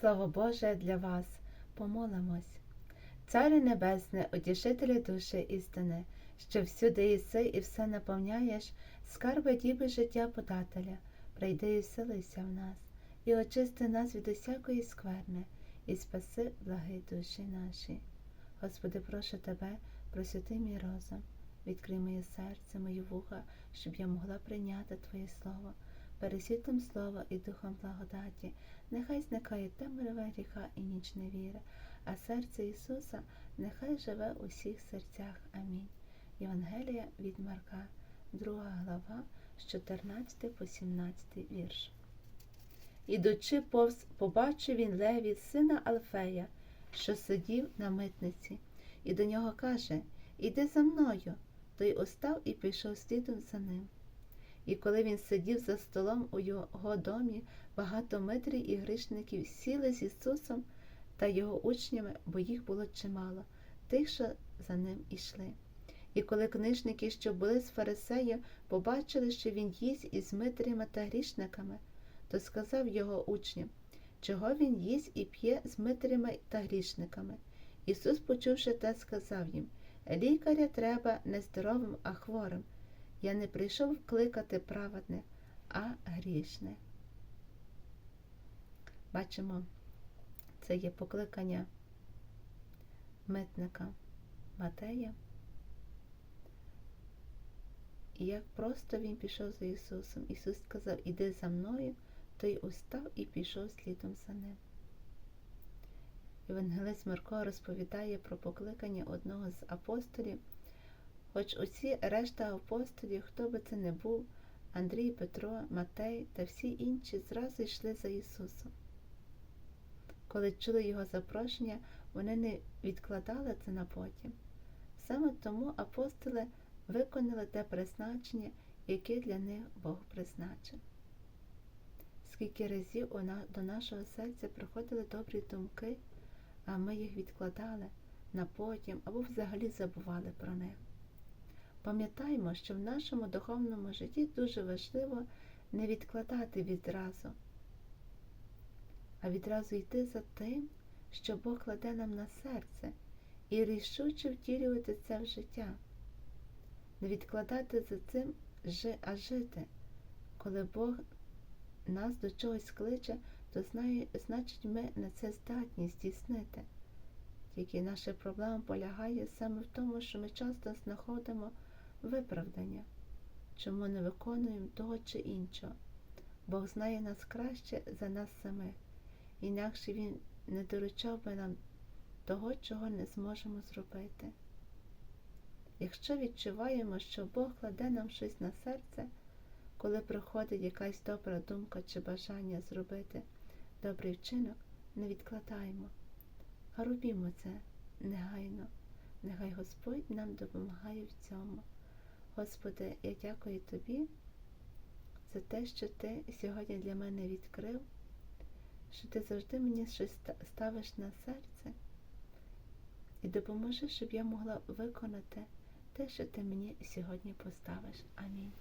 Слово Боже для вас, помолимось. Царе Небесне, утішителю душі істини, що всюди єси і все наповняєш, скарби діби життя подателя, прийди і вселися в нас, і очисти нас від усякої скверни, і спаси благи душі наші. Господи, прошу Тебе, просвяти мій розум, відкрий моє серце, мої вуха, щоб я могла прийняти Твоє Слово, пересвітлим Слово і Духом благодаті, нехай зникає темряве гріха і ніч невіри, а серце Ісуса нехай живе у всіх серцях. Амінь. Євангелія від Марка, 2 глава, з 14 по 17 вірш. Ідучи повз, побачив він Леві, сина Алфея, що сидів на митниці, і до нього каже Іди за мною. Той устав і пішов слідом за ним. І коли він сидів за столом у його домі, багато митрів і грішників сіли з Ісусом та його учнями, бо їх було чимало, тих, що за ним ішли. І коли книжники, що були з фарисеїв, побачили, що він їсть із митрями та грішниками, то сказав його учням, чого він їсть і п'є з митрями та грішниками. Ісус, почувши те, сказав їм Лікаря треба не здоровим, а хворим. Я не прийшов кликати праведне, а грішне. Бачимо, це є покликання митника Матея. І як просто він пішов за Ісусом. Ісус сказав, іди за мною, той устав і пішов слідом за ним. Євангелист Марко розповідає про покликання одного з апостолів, хоч усі решта апостолів, хто би це не був, Андрій, Петро, Матей та всі інші зразу йшли за Ісусом. Коли чули Його запрошення, вони не відкладали це на потім. Саме тому апостоли виконали те призначення, яке для них Бог призначив. Скільки разів до нашого серця приходили добрі думки, а ми їх відкладали на потім або взагалі забували про них. Пам'ятаємо, що в нашому духовному житті дуже важливо не відкладати відразу, а відразу йти за тим, що Бог кладе нам на серце, і рішуче втілювати це в життя, не відкладати за цим, а жити. Коли Бог нас до чогось кличе, то значить ми на це здатні здійснити. Тільки наша проблема полягає саме в тому, що ми часто знаходимо виправдання, чому не виконуємо того чи іншого. Бог знає нас краще за нас самих, інакше Він не доручав би нам того, чого не зможемо зробити. Якщо відчуваємо, що Бог кладе нам щось на серце, коли приходить якась добра думка чи бажання зробити добрий вчинок, не відкладаємо, робімо це негайно. Нехай Господь нам допомагає в цьому. Господи, я дякую Тобі за те, що Ти сьогодні для мене відкрив, що Ти завжди мені щось ставиш на серце і допоможи, щоб я могла виконати те, що Ти мені сьогодні поставиш. Амінь.